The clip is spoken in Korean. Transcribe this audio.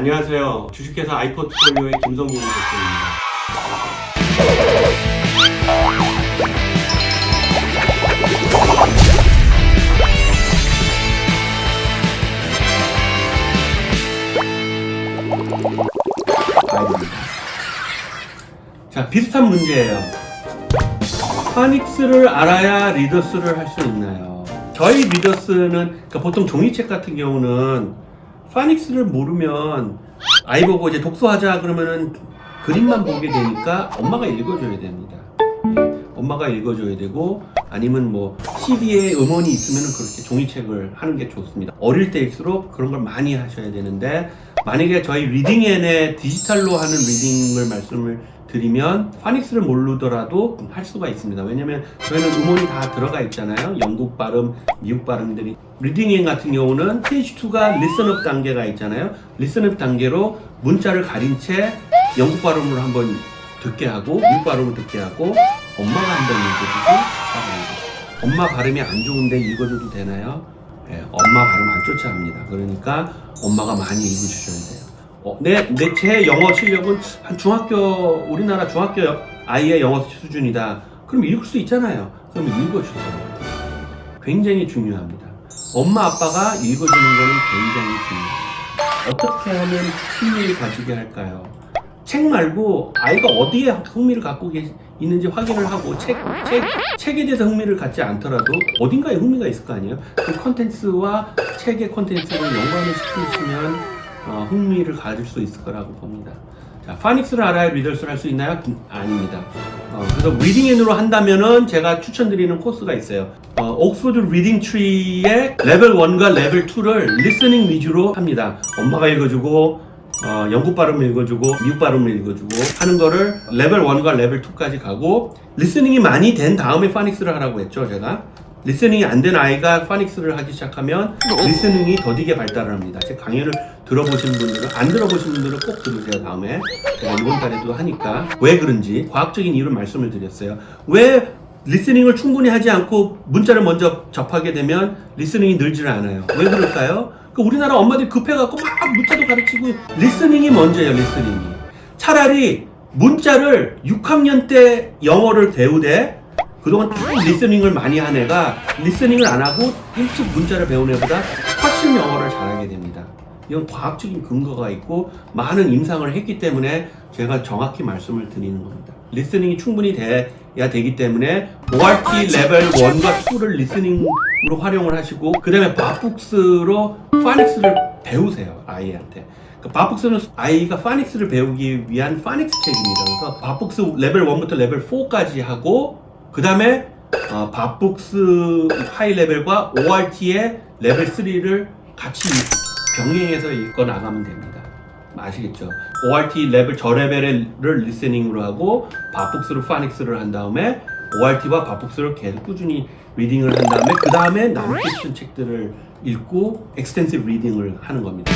안녕하세요. 주식회사 아이포트폴리오의 김성민 대표입니다. 자, 비슷한 문제예요. 파닉스를 알아야 리더스를 할 수 있나요? 저희 리더스는 그러니까 보통 종이책 같은 경우는 파닉스를 모르면 아이 보고 이제 독서하자 그러면은 그림만 보게 되니까 엄마가 읽어줘야 됩니다. 예, 엄마가 읽어줘야 되고 아니면 뭐 CD에 음원이 있으면 그렇게 종이책을 하는 게 좋습니다. 어릴 때일수록 그런 걸 많이 하셔야 되는데 만약에 저희 리딩앤의 디지털로 하는 리딩을 말씀을 드리면 파닉스를 모르더라도 할 수가 있습니다. 왜냐면 저희는 음원이 다 들어가 있잖아요. 영국 발음, 미국 발음들이. 리딩앤 같은 경우는 스테이지 2가 리슨업 단계가 있잖아요. 리슨업 단계로 문자를 가린 채 영국 발음으로 한번 듣게 하고 미국 발음을 듣게 하고 엄마가 한번 읽어주고 엄마 발음이 안 좋은데 읽어줘도 되나요? 예, 엄마 발음 안 쫓아합니다. 그러니까 엄마가 많이 읽어주셔야 돼요. 어, 내, 내, 제 영어 실력은 한 중학교, 우리나라 중학교 아이의 영어 수준이다. 그럼 읽을 수 있잖아요. 그럼 읽어주세요. 굉장히 중요합니다. 엄마, 아빠가 읽어주는 거는 굉장히 중요해요. 어떻게 하면 흥미를 가지게 할까요? 책 말고 아이가 어디에 흥미를 갖고 계, 있는지 확인을 하고 책, 책, 책에 대해서 흥미를 갖지 않더라도 어딘가에 흥미가 있을 거 아니에요? 그 컨텐츠와 책의 컨텐츠를 연관을 시키시면 어, 흥미를 가질 수 있을 거라고 봅니다. 자, 파닉스를 알아야 리더스를 할 수 있나요? 음, 아닙니다. 어, 그래서 리딩 앤으로 한다면은 제가 추천드리는 코스가 있어요. 어, 옥스포드 리딩 트리의 레벨 1과 레벨 2를 리스닝 위주로 합니다. 엄마가 읽어주고 어, 영국 발음 읽어주고 미국 발음 읽어주고 하는 거를 레벨 1과 레벨 2까지 가고 리스닝이 많이 된 다음에 파닉스를 하라고 했죠 제가 리스닝이 안 된 아이가 파닉스를 하기 시작하면 리스닝이 더디게 발달을 합니다. 제 강의를 들어보신 분들은 안 들어보신 분들은 꼭 들으세요 다음에. 제가 이번 달에도 하니까. 왜 그런지 과학적인 이유를 말씀을 드렸어요. 왜 리스닝을 충분히 하지 않고 문자를 먼저 접하게 되면 리스닝이 늘질 않아요? 왜 그럴까요? 그 우리나라 엄마들이 급해갖고 막 문자도 가르치고 리스닝이 먼저예요 리스닝이. 차라리 문자를 6학년 때 영어를 배우되 그동안 쭉 리스닝을 많이 한 애가 리스닝을 안 하고 일찍 문자를 배운 애보다 훨씬 영어를 잘하게 됩니다. 이건 과학적인 근거가 있고 많은 임상을 했기 때문에 제가 정확히 말씀을 드리는 겁니다. 리스닝이 충분히 돼야 되기 때문에 ORT 레벨 1과 2를 리스닝으로 활용을 하시고 그 다음에 밥북스로 파닉스를 배우세요 아이한테. 그 밥북스는 아이가 파닉스를 배우기 위한 파닉스 책입니다. 그래서 밥북스 레벨 1부터 레벨 4까지 하고 그 다음에 어, 밥북스 하이 레벨과 ORT의 레벨 3를 같이 병행해서 읽어 나가면 됩니다 아시겠죠? ORT 레벨 저 레벨을 리스닝으로 하고 밥북스로 파닉스를 한 다음에 ORT와 밥북스를 계속 꾸준히 리딩을 한 다음에 그 다음에 남픽션 책들을 읽고 엑스텐시브 리딩을 하는 겁니다.